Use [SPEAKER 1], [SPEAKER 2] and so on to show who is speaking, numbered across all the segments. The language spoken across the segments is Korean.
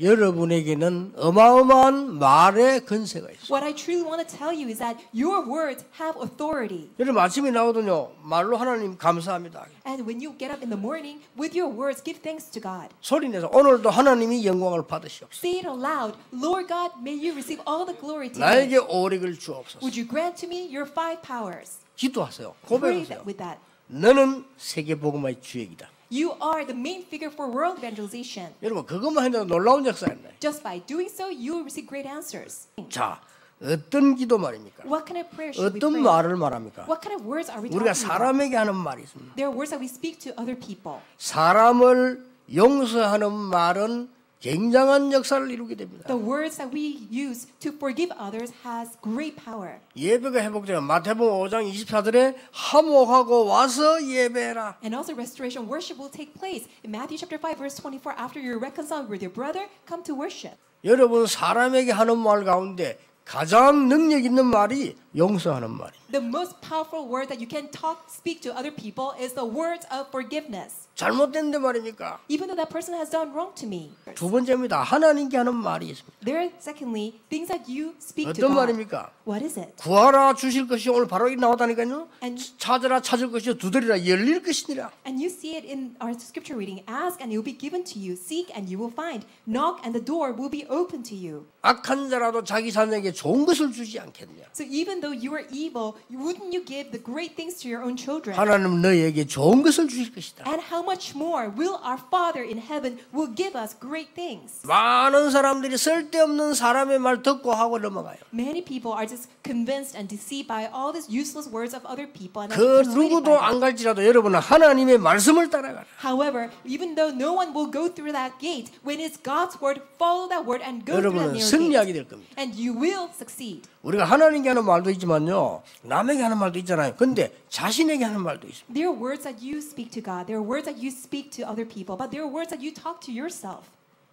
[SPEAKER 1] 여러분에게는 어마어마한 말의 근세가 있어요.
[SPEAKER 2] What I truly want to tell you is that your words have authority.
[SPEAKER 1] 여러분 아침에 나오더니요 말로 하나님 감사합니다.
[SPEAKER 2] And when you get up in the morning, with your words, give thanks to God.
[SPEAKER 1] 소리 내서 오늘도 하나님이 영광을 받으시옵소서.
[SPEAKER 2] Say it aloud. Lord God, may you receive all the glory today.
[SPEAKER 1] 나에게 오력을 주옵소서.
[SPEAKER 2] Would you grant to me your five powers?
[SPEAKER 1] 기도하세요.
[SPEAKER 2] Pray
[SPEAKER 1] 고백하세요.
[SPEAKER 2] that with that.
[SPEAKER 1] 너는 세계 복음화의 주역이다.
[SPEAKER 2] You are the main figure for world evangelization.
[SPEAKER 1] 여러분 그것만 해도 놀라운 역사였네.
[SPEAKER 2] Just by doing so, you will receive great answers.
[SPEAKER 1] 자, 어떤 기도 말입니까?
[SPEAKER 2] What kind of prayer should we
[SPEAKER 1] 어떤
[SPEAKER 2] pray?
[SPEAKER 1] 말을 말합니까?
[SPEAKER 2] What kind of words are we
[SPEAKER 1] 우리가
[SPEAKER 2] talking about?
[SPEAKER 1] 사람에게 하는 말이 있습니다.
[SPEAKER 2] There are words that we speak to other people.
[SPEAKER 1] 사람을 용서하는 말은 굉장한 역사를 이루게 됩니다.
[SPEAKER 2] The words that we use to forgive others has great power.
[SPEAKER 1] 예배가 회복되면 마태복음 5장 24절에 화목하고 와서 예배해라.
[SPEAKER 2] And also restoration worship will take place. In Matthew chapter 5 verse 24 after you're reconciled with your brother, come to worship.
[SPEAKER 1] 여러분 사람에게 하는 말 가운데 가장 능력 있는 말이 용서하는 말입니다.
[SPEAKER 2] The most powerful word that you can talk speak to other people is the words of forgiveness.
[SPEAKER 1] 잘못된데 말입니까?
[SPEAKER 2] Even though that person has done wrong to me.
[SPEAKER 1] 두 번째입니다. 하나님께 하는 말이 있습니다.
[SPEAKER 2] There are secondly things that you speak to
[SPEAKER 1] 어떤
[SPEAKER 2] God.
[SPEAKER 1] 말입니까?
[SPEAKER 2] What is it?
[SPEAKER 1] 구하라 주실 것이 오늘 바로 이 나왔다니까요.
[SPEAKER 2] And
[SPEAKER 1] 찾으라 찾을 것이 두드리라 열릴 것이니라.
[SPEAKER 2] And you see it in our scripture reading Ask and it will be given to you. Seek and you will find. Knock and the door will be open to you.
[SPEAKER 1] 악한 자라도 자기 자녀에게 좋은 것을 주지 않겠냐.
[SPEAKER 2] So even though you are evil, wouldn't you give the great things to your own children?
[SPEAKER 1] 하나님 너희에게 좋은 것을 주실 것이다.
[SPEAKER 2] And how much more will our Father in heaven will give us great things?
[SPEAKER 1] 많은 사람들이 쓸데없는 사람의 말 듣고 하고 넘어가요.
[SPEAKER 2] Many people are just convinced and deceived by all these useless words of other people and
[SPEAKER 1] 그
[SPEAKER 2] are persuaded
[SPEAKER 1] 누구도
[SPEAKER 2] by them.
[SPEAKER 1] 안 갈지라도 여러분은 하나님의 말씀을 따라가라.
[SPEAKER 2] However, even though no one will go through that gate, when it's God's word, follow that word and go through that
[SPEAKER 1] 여러분은
[SPEAKER 2] narrow
[SPEAKER 1] 승리하게
[SPEAKER 2] gate.
[SPEAKER 1] 될 겁니다.
[SPEAKER 2] And you will succeed.
[SPEAKER 1] 우리가 하나님께 하는 말도 있지만요. 남에게 하는 말도 있잖아요. 근데 자신에게 하는 말도 있습니다.
[SPEAKER 2] There are words that you speak to God. There are words that you speak to other people. But there are words that you talk to yourself.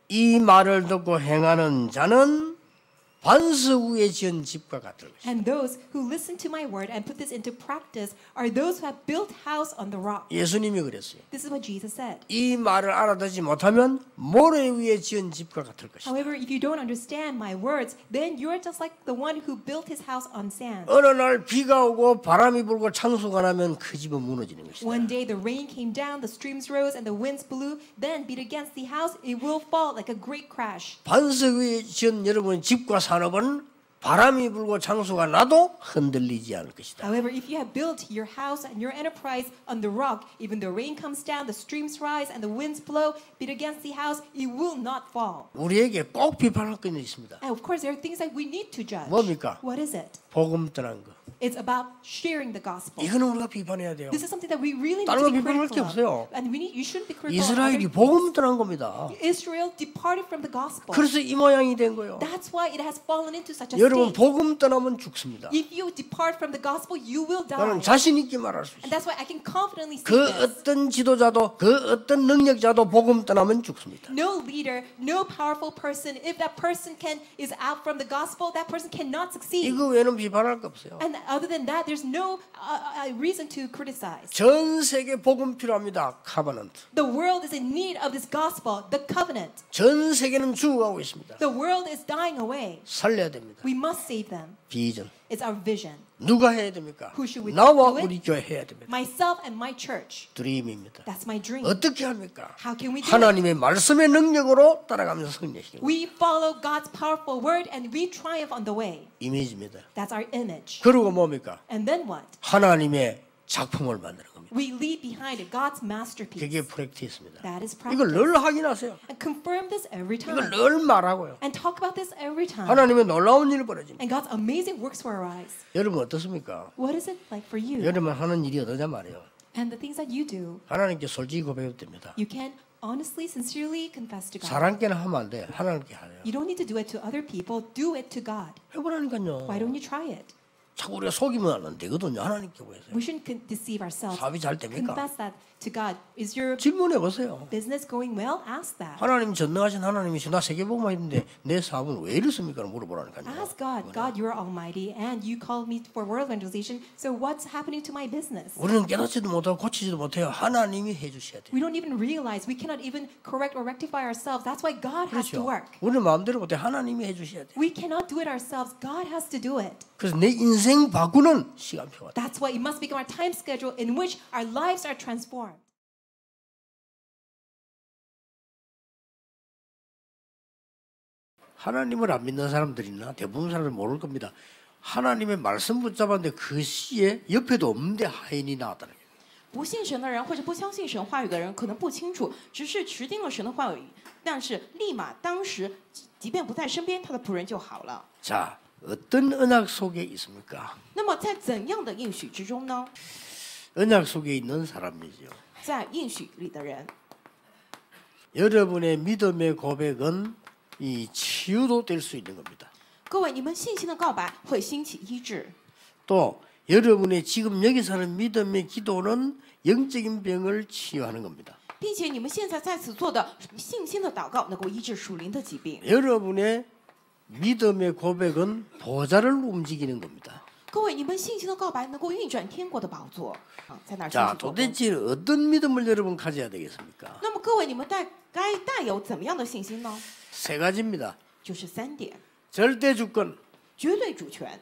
[SPEAKER 1] 이 말을 듣고 행하는 자는 반석 위에 지은 집과 같을 것이다.
[SPEAKER 2] And those who listen to my word and put this into practice are those who have built house on the rock.
[SPEAKER 1] 예수님이 그랬어요.
[SPEAKER 2] This is what Jesus said.
[SPEAKER 1] 이 말을 알아듣지 못하면 모래 위에 지은 집과 같을 것이다.
[SPEAKER 2] However, if you don't understand my words, then you're just like the one who built his house on sand.
[SPEAKER 1] 어느 날 비가 오고 바람이 불고 창수가 나면 그 집은 무너지는 것이다.
[SPEAKER 2] One day the rain came down, the streams rose, and the winds blew, then beat against the house, it will fall like a great crash.
[SPEAKER 1] 반석 위에 지은 여러분 집과 산업은 바람이 불고 창수가 나도 흔들리지 않을 것이다.
[SPEAKER 2] However, if you have built your house and your enterprise on the rock, even the rain comes down, the streams rise, and the winds blow, beat against the house, it will not fall.
[SPEAKER 1] 우리에게 꼭 비판할 것이 있습니다.
[SPEAKER 2] And of course, there are things that we need to judge.
[SPEAKER 1] 뭡니까?
[SPEAKER 2] What is it?
[SPEAKER 1] 복음 떠난 거.
[SPEAKER 2] It's about sharing the gospel.
[SPEAKER 1] 이거는 우리가 비판해야 돼요.
[SPEAKER 2] This is something that we really need
[SPEAKER 1] 다른
[SPEAKER 2] to
[SPEAKER 1] 거 비판할 게 없어요.
[SPEAKER 2] And we need, you shouldn't be critical
[SPEAKER 1] 이스라엘이 복음 떠난 겁니다.
[SPEAKER 2] Israel departed from the gospel.
[SPEAKER 1] 그래서 이 모양이 된 거예요.
[SPEAKER 2] That's why it has fallen into such a
[SPEAKER 1] 여러분
[SPEAKER 2] state.
[SPEAKER 1] 복음 떠나면 죽습니다.
[SPEAKER 2] If you depart from the gospel, you will
[SPEAKER 1] 나는
[SPEAKER 2] die.
[SPEAKER 1] 자신 있게 말할 수
[SPEAKER 2] And
[SPEAKER 1] 있어요.
[SPEAKER 2] that's why I can confidently say
[SPEAKER 1] 그
[SPEAKER 2] this.
[SPEAKER 1] 어떤 지도자도 그 어떤 능력자도 복음 떠나면 죽습니다.
[SPEAKER 2] No leader, no powerful person, if that person can is out from the gospel, that person cannot succeed.
[SPEAKER 1] 이거 외에는 비판할 거 없어요.
[SPEAKER 2] And other than that, there's no uh, uh, reason to criticize.
[SPEAKER 1] 전 세계 복음 필요합니다. 카버넌트.
[SPEAKER 2] The world is in need of this gospel, the covenant.
[SPEAKER 1] 전 세계는 죽어가고 있습니다.
[SPEAKER 2] The world is dying away.
[SPEAKER 1] 살려야 됩니다.
[SPEAKER 2] We must save them.
[SPEAKER 1] 비전.
[SPEAKER 2] It's our vision.
[SPEAKER 1] 누가 해야 됩니까?
[SPEAKER 2] Who should we
[SPEAKER 1] 나와
[SPEAKER 2] do it?
[SPEAKER 1] 우리 교회 해야 됩니다.
[SPEAKER 2] Myself and my church.
[SPEAKER 1] 드림입니다.
[SPEAKER 2] That's my dream.
[SPEAKER 1] 어떻게 합니까?
[SPEAKER 2] How can we do it?
[SPEAKER 1] 하나님의 말씀의 능력으로 따라가면서 승리하시는 거예요.
[SPEAKER 2] We follow God's powerful word and we triumph on the way.
[SPEAKER 1] 이미지입니다.
[SPEAKER 2] That's our image.
[SPEAKER 1] 그리고 뭡니까?
[SPEAKER 2] And then what?
[SPEAKER 1] 하나님의 작품을 만드는 겁니다.
[SPEAKER 2] We leave behind it God's masterpiece.
[SPEAKER 1] 그게 프랙티스입니다.
[SPEAKER 2] That is
[SPEAKER 1] 이걸
[SPEAKER 2] practice.
[SPEAKER 1] 늘 확인하세요.
[SPEAKER 2] And confirm this every
[SPEAKER 1] 이걸
[SPEAKER 2] time.
[SPEAKER 1] 늘 말하고요.
[SPEAKER 2] And talk about this every time.
[SPEAKER 1] 하나님의 놀라운 일이 벌어집니다.
[SPEAKER 2] And God's amazing works will arise.
[SPEAKER 1] 여러분 어떻습니까?
[SPEAKER 2] What is it like for you?
[SPEAKER 1] 여러분 하는 일이 어떠냐 말이에요.
[SPEAKER 2] And the things that you do,
[SPEAKER 1] 하나님께 솔직히 고백해도 됩니다.
[SPEAKER 2] you can honestly, sincerely confess to God.
[SPEAKER 1] 사람께는 하면 안 돼. 하나님께 하래요.
[SPEAKER 2] You don't need to do it to other people. Do it to God.
[SPEAKER 1] 해보라니까요.
[SPEAKER 2] Why don't you try it?
[SPEAKER 1] 자꾸 우리가 속이면 안 되거든요. 하나님께 보세요.
[SPEAKER 2] We shouldn't con- deceive ourselves.
[SPEAKER 1] 사업이 잘 됩니까?
[SPEAKER 2] Confess that to God. Is your
[SPEAKER 1] 질문해 보세요.
[SPEAKER 2] business going well? Ask that.
[SPEAKER 1] 하나님 전능하신 하나님이시 나 세계복만 있는데 내 사업은 왜 이렇습니까? 물어보라니까요.
[SPEAKER 2] Ask God. God, you're almighty, and you called me for world evangelization. So what's happening to my business?
[SPEAKER 1] 우리는 깨닫지도 못하고 고치지도 못해요. 하나님이 해주셔야 돼요.
[SPEAKER 2] We don't even realize we cannot even correct or rectify ourselves. That's why God has to
[SPEAKER 1] 그렇죠.
[SPEAKER 2] work.
[SPEAKER 1] 우리는 마음대로 못해. 하나님이 해주셔야 돼요.
[SPEAKER 2] We cannot do it ourselves. God has to do it.
[SPEAKER 1] 그래서 내 인생 바꾸는 시간표가 돼요.
[SPEAKER 2] That's why it must become our time schedule in which our lives are transformed.
[SPEAKER 1] 하나님을 안 믿는 사람들이나 대부분 사람들 모를 겁니다. 하나님의 말씀 붙잡았는데 그 시에 옆에도 없는데 하인이 나왔다는 거예요.
[SPEAKER 3] 不信神的人或者不相信神话语的人可能不清楚，只是持定了神的话语，但是立马当时即即便不在身边，他的仆人就好了。
[SPEAKER 1] 자, 어떤 언약 속에 있습니까?
[SPEAKER 3] 那么在怎样的应许之中呢？
[SPEAKER 1] 언약 속에 있는 사람이죠.
[SPEAKER 3] 在应许里的人，
[SPEAKER 1] 여러분의 믿음의 고백은 이 치유도 될 수 있는 겁니다.
[SPEAKER 3] 各位，你们信心的告白会兴起医治，
[SPEAKER 1] 또 여러분의 지금 여기서 하는 믿음의 기도는 영적인 병을 치유하는 겁니다.
[SPEAKER 3] 并且你们现在在此做的信心的祷告能够医治属灵的疾病。
[SPEAKER 1] 여러분의 믿음의 고백은 보좌를 움직이는 겁니다.
[SPEAKER 3] 各位，你们信心的告白能够运转天国的宝座啊，在那儿兴
[SPEAKER 1] 자,
[SPEAKER 3] 起做工。
[SPEAKER 1] 도대체 어떤 믿음을 여러분 가져야 되겠습니까?
[SPEAKER 3] 那么各位，你们带该带有怎么样的信心呢？
[SPEAKER 1] 세 가지입니다.
[SPEAKER 3] 就是三点：
[SPEAKER 1] 절대 주권,
[SPEAKER 3] 绝对主权、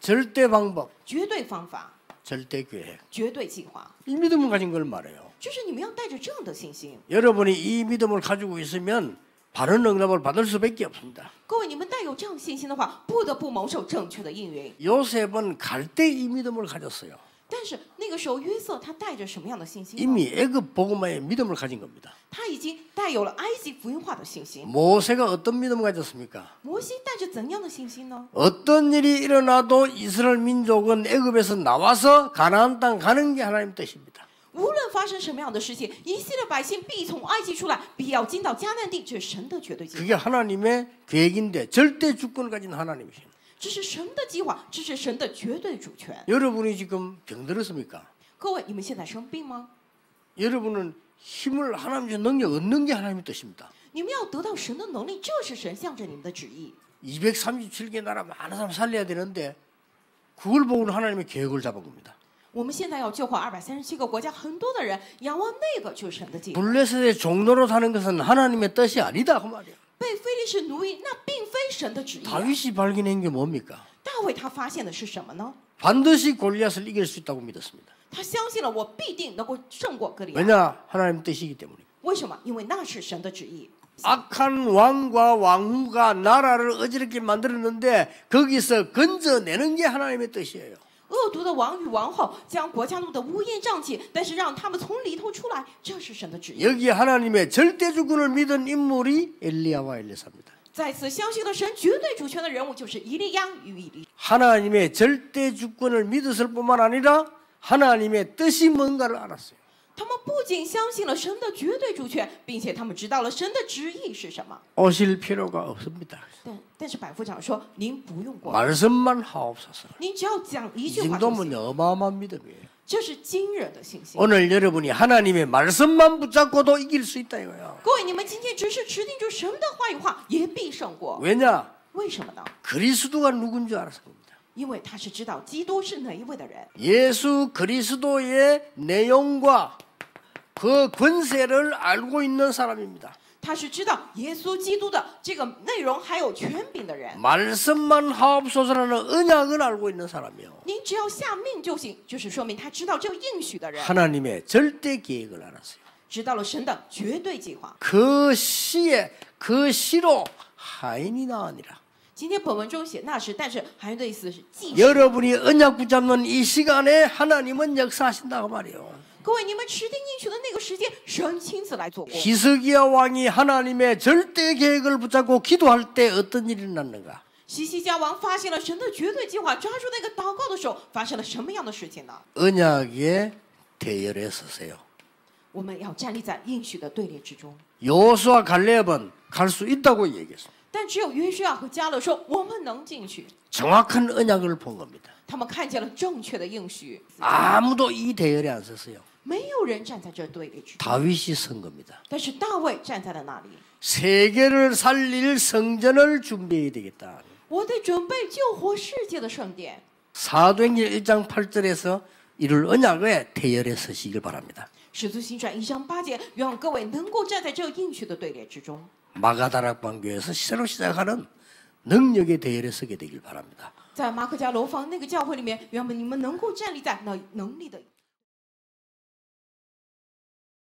[SPEAKER 1] 절대 방법,
[SPEAKER 3] 绝对方法、
[SPEAKER 1] 절대 계획.
[SPEAKER 3] 绝对计划。
[SPEAKER 1] 이 믿음을 가진 걸 말해요.
[SPEAKER 3] 就是你们要带着这样的信心。
[SPEAKER 1] 여러분이 이 믿음을 가지고 있으면 바른 응답을 받을 수밖에 없습니다.
[SPEAKER 3] 各位，你们带有这样信心的话，不得不蒙受正确的应允。
[SPEAKER 1] 요셉은 갈 때 이 믿음을 가졌어요.
[SPEAKER 3] 但是 那个时候，约瑟他带着什么样的信心呢？
[SPEAKER 1] 이미 애굽 복음화의 믿음을 가진 겁니다.
[SPEAKER 3] 他已经带有了埃及福音化的信心。
[SPEAKER 1] 모세가 어떤 믿음을 가졌습니까?
[SPEAKER 3] 摩西带着怎样的信心呢？
[SPEAKER 1] 어떤 일이 일어나도 이스라엘 민족은 애굽에서 나와서 가나안 땅 가는 게 하나님 뜻입니다.
[SPEAKER 3] 无论发生什么样的事情，以色列百姓必从埃及出来，必要进到迦南地，这是神的绝对计划，
[SPEAKER 1] 그게 하나님의 계획인데 절대 주권을 가진 하나님이십니다.
[SPEAKER 3] 这是神的计划，这是神的绝对主权。
[SPEAKER 1] 여러분이 지금 병들었습니까?
[SPEAKER 3] 各位，你们现在生病吗？
[SPEAKER 1] 여러분은 힘을 하나님의 능력 얻는 게 하나님의 뜻입니다.
[SPEAKER 3] 你们要得到神的能力，这是神向着你们的旨意。
[SPEAKER 1] 237개 나라 많은 사람 살려야 되는데 그걸 보고는 하나님의 계획을 잡은 겁니다.
[SPEAKER 3] 我们现在要救活二百三十七个国家，很多的人仰望那个就是神的计划。
[SPEAKER 1] 블레셋의 종로로 사는 것은 하나님의 뜻이 아니다 그 말이에요.
[SPEAKER 3] 被非利士奴役，那并非神的旨意啊。
[SPEAKER 1] 다윗이 발견한 게 뭡니까?
[SPEAKER 3] 大卫他发现的是什么呢？
[SPEAKER 1] 반드시 골리앗을 이길 수 있다고 믿었습니다.
[SPEAKER 3] 他相信了我必定能够胜过歌利亚。
[SPEAKER 1] 왜냐? 하나님 뜻이기 때문입니다.
[SPEAKER 3] 为什么？因为那是神的旨意。
[SPEAKER 1] 악한 왕과 왕후가 나라를 어지럽게 만들었는데 거기서 건져내는 게 하나님의 뜻이에요.
[SPEAKER 3] 恶毒的王与王后将国家弄得乌烟瘴气，但是让他们从里头出来，这是神的旨意。
[SPEAKER 1] 여기 하나님의 절대 주권을 믿은 인물이 엘리야와 엘리사입니다.
[SPEAKER 3] 在此相信了神绝对主权的人物就是以利亚与以利。
[SPEAKER 1] 하나님의 절대 주권을 믿었을 뿐만 아니라 하나님의 뜻이 뭔가를 알았어요.
[SPEAKER 3] 他们不仅相信了神的绝对主权，并且他们知道了神的旨意是什么。
[SPEAKER 1] 오실 필요가 없습니다.
[SPEAKER 3] 但 但是百夫长说：“您不用过，
[SPEAKER 1] 말씀만 하옵소서.
[SPEAKER 3] 您只要讲一
[SPEAKER 1] 이
[SPEAKER 3] 句话就
[SPEAKER 1] 정도면
[SPEAKER 3] 行。
[SPEAKER 1] 어마어마한 믿음이에요.
[SPEAKER 3] 这是惊人的信心。
[SPEAKER 1] 오늘 여러분이 하나님의 말씀만 붙잡고도 이길 수 있다 이거예요.
[SPEAKER 3] 各位，你们今天只是持定住神的话语话，也必胜过。
[SPEAKER 1] 왜냐?
[SPEAKER 3] 为什么呢？
[SPEAKER 1] 그리스도가 누군 줄 알아서 그럽니다.
[SPEAKER 3] 因为他是知道基督是哪一位的人，
[SPEAKER 1] 예수 그리스도의 내용과 그 권세를 알고 있는 사람입니다.
[SPEAKER 3] 他是知道耶稣基督的这个内容还有权柄的人。
[SPEAKER 1] 말씀만 하옵소서라는 언약을 알고 있는 사람이요.
[SPEAKER 3] 您只要下命就行，就是说明他知道这个应许的人，
[SPEAKER 1] 하나님의 절대 계획을 알았어요.
[SPEAKER 3] 知道了神的绝对计划。
[SPEAKER 1] 그 시에 그 시로 하인이 나으니라.
[SPEAKER 3] 今天本文中写那时，但是含义的意思是既是。
[SPEAKER 1] 여러분이 언약 붙잡는 이 시간에 하나님은 역사하신다고 말이에요.
[SPEAKER 3] 各位，你们持定应许的那个时间，神亲自来做工。
[SPEAKER 1] 히스기야 왕이 하나님의 절대 계획을 붙잡고 기도할 때 어떤 일이 났는가?
[SPEAKER 3] 西西家王发现了神的绝对计划，抓住那个祷告的时候，发生了什么样的事情呢？
[SPEAKER 1] 언약의 대열에 서세요.
[SPEAKER 3] 我们要站立在应许的队列之中。
[SPEAKER 1] 여호수아 갈렙은 갈 수 있다고 얘기했습니다.
[SPEAKER 3] 但只有约书亚和加勒说我们能进去，
[SPEAKER 1] 정확한 언약을 본 겁니다.
[SPEAKER 3] 他们看见了正确的应许，
[SPEAKER 1] 아무도 이 대열에 안 섰어요.
[SPEAKER 3] 没有人站在这队列之中，
[SPEAKER 1] 다윗이 선 겁니다.
[SPEAKER 3] 但是大卫站在了那里。
[SPEAKER 1] 세계를 살릴 성전을 준비해야 되겠다.
[SPEAKER 3] 我得准备救活世界的圣殿。
[SPEAKER 1] 사도행전 1장 8절에서 이룰 언약의 대열에 서시길 바랍니다.
[SPEAKER 3] 使徒行传一章八节，愿望各位能够站在这应许的队列之中。
[SPEAKER 1] 마가다락방 교회에서 새로 시작하는 능력의 대열에 서게 되길 바랍니다.
[SPEAKER 3] 在马可家楼房那个教会里面，愿我们你们能够站立在那能力的